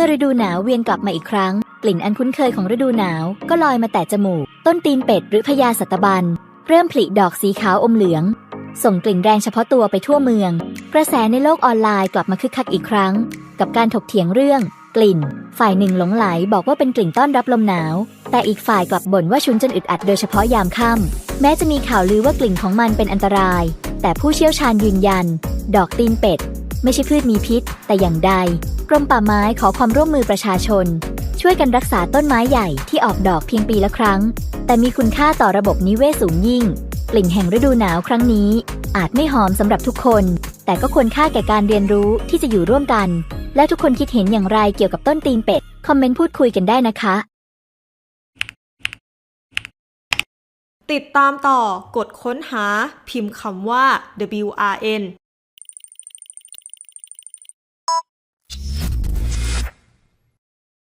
มื่อฤดูหนาวเวียนกลับมาอีกครั้ง กลิ่นอันคุ้นเคยของฤดูหนาวก็ลอยมาแต่จมูก ต้นตีนเป็ดหรือพญาสัตบัน เริ่มผลิดอกสีขาวอมเหลือง ส่งกลิ่นแรงเฉพาะตัวไปทั่วเมือง กระแสในโลกออนไลน์กลับมาคึกคักอีกครั้ง กับการถกเถียงเรื่อง กลิ่น ฝ่ายหนึ่งหลงไหลบอกว่าเป็นกลิ่นต้อนรับลมหนาว แต่อีกฝ่ายกลับบ่นว่าชุนจนอึดอัดโดยเฉพาะยามค่ำแม้จะมีข่าวลือว่ากลิ่นของมันเป็นอันตราย แต่ผู้เชี่ยวชาญยืนยัน ดอกตีนเป็ด ไม่ใช่พืชมีพิษ แต่อย่างใด กรมป่าไม้ขอความร่วมมือประชาชน ช่วยกันรักษาต้นไม้ใหญ่ที่ออกดอกเพียงปีละครั้ง แต่มีคุณค่าต่อระบบนิเวศสูงยิ่ง กลิ่นแห่งฤดูหนาวครั้งนี้ อาจไม่หอมสำหรับทุกคน แต่ก็ควรค่าแก่การเรียนรู้ที่จะอยู่ร่วมกัน และทุกคนคิดเห็นอย่างไรเกี่ยวกับต้นตีนเป็ดคอมเมนต์พูดคุยกันได้นะคะ ติดตามต่อกดค้นหาพิมพ์คำว่า WRN